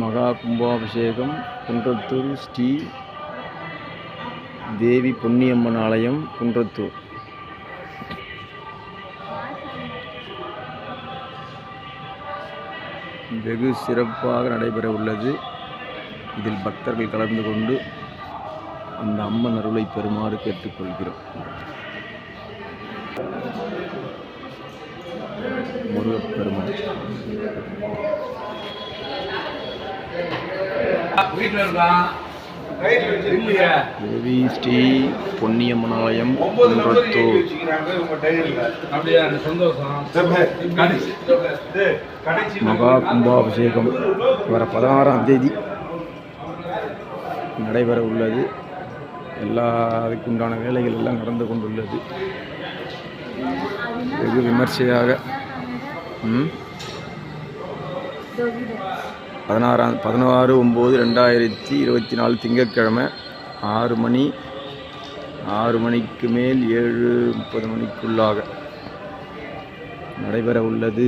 மகா கும்பாபிஷேகம் குன்றத்தூர் ஸ்ரீ தேவி பொன்னியம்மன் ஆலயம் குன்றத்தூர். வெகு சிறப்பாக நடைபெற உள்ளது இதில் பக்தர்கள் கலந்து கொண்டு அந்த அம்மன் அருளை பெறுமாறு கேட்டுக்கொள்கிறோம். முருகப்பெருமான். தேவி ஸ்ரீ பொன்னியம்மன் ஆலயம் குன்றத்தூர் அப்படியா எனக்கு சந்தோஷம். மகா கும்பாபிஷேகம். வர பதினாறாம் தேதி நடைபெற உள்ளது. எல்லா அதுக்கு உண்டான வேலைகள் எல்லாம் நடந்து கொண்டுள்ளது. வெகு விமர்சையாக. ம், பதினாறாம் பதினாறு ஒம்பது ரெண்டாயிரத்தி இருபத்தி நாலு திங்கட்கிழமை ஆறு மணி ஆறு மணிக்கு மேல் ஏழு முப்பது மணிக்குள்ளாக நடைபெற உள்ளது.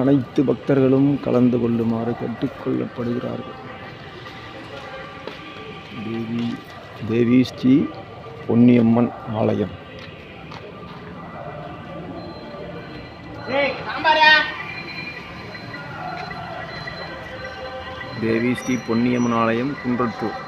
அனைத்து பக்தர்களும் கலந்து கொள்ளுமாறு கேட்டுக்கொள்ளப்படுகிறார்கள் தேவி தேவி ஸ்ரீ பொன்னியம்மன் ஆலயம். தேவி ஸ்ரீ பொன்னியம்மன் ஆலயம் குன்றத்தூர்.